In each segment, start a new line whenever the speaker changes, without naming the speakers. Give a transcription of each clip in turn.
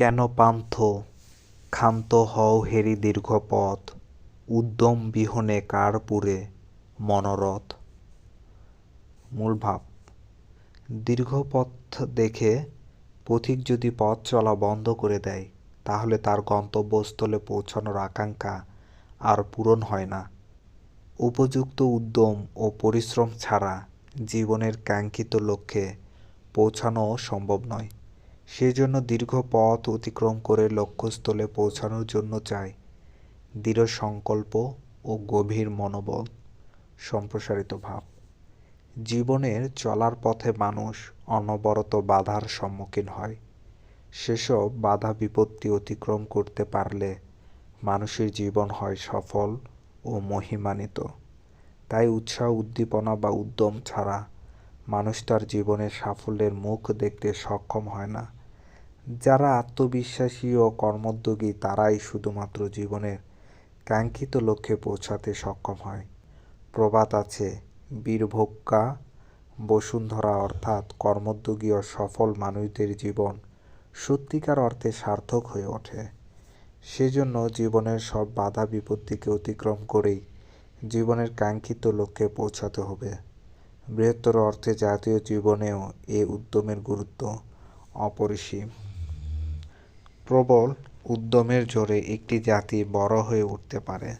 কেন পান্থ? ক্ষান্ত হও হেরি দীর্ঘ পথ উদ্যম বিহনে কার পুরে মনোরথ? মূল ভাব দীর্ঘ পথ দেখে পথিক যদি পথ চলা বন্ধ করে দেয়, তাহলে তার গন্তব্যস্থলে পৌঁছানোর আকাঙ্ক্ষা আর পূরণ হয় না। উপযুক্ত উদ্যম ও পরিশ্রম ছাড়া জীবনের কাঙ্ক্ষিত লক্ষ্যে পৌঁছানো সম্ভব নয়। সেজন্য দীর্ঘ পথ অতিক্রম করে লক্ষ্যস্থলে পৌঁছানোর জন্য চাই। দৃঢ় সংকল্প ও গভীর মনোবল। সম্প্রসারিত ভাব। জীবনের চলার পথে মানুষ অনবরত বাধার সম্মুখীন হয়। সেসব বাধা বিপত্তি অতিক্রম করতে পারলে মানুষের জীবন হয় সফল ও মহিমান্বিত। তাই উৎসাহ, উদ্দীপনা বা উদ্যম ছাড়া মানুষ তার জীবনের সাফল্যের মুখ দেখতে সক্ষম হয় না। যারা আত্মবিশ্বাসী ও কর্মোদ্যোগী তারাই শুধুমাত্র জীবনের কাঙ্ক্ষিত লক্ষ্যে পৌঁছাতে সক্ষম হয়। প্রবাদ আছে বীরভোগ্যা বসুন্ধরা অর্থাৎ কর্মোদ্যোগী ও সফল মানুষদের জীবন সত্যিকার অর্থে সার্থক হয়ে ওঠে। সেজন্য জীবনের সব বাধা বিপত্তিকে অতিক্রম করেই জীবনের কাঙ্ক্ষিত লক্ষ্যে পৌঁছাতে হবে। বৃহত্তর অর্থে জাতীয় জীবনেও এ উদ্যমের গুরুত্ব অপরিসীম। প্রবল উদ্যমের জোরে একটি জাতি বড় হয়ে উঠতে পারে।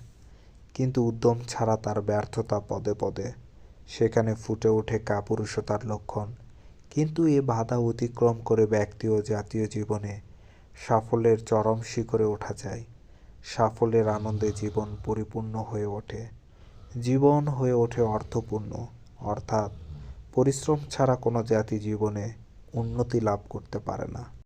কিন্তু উদ্যম ছাড়া তার ব্যর্থতা পদে পদে। সেখানে ফুটে ওঠে কাপুরুষতার লক্ষণ। কিন্তু এ বাধা অতিক্রম করে ব্যক্তি ও জাতীয় জীবনে সাফল্যের চরম শিখরে ওঠা যায়। সাফল্যের আনন্দে জীবন পরিপূর্ণ হয়ে ওঠে। জীবন হয়ে ওঠে অর্থপূর্ণ। অর্থাৎ পরিশ্রম ছাড়া কোনো জাতি জীবনে উন্নতি লাভ করতে পারে না।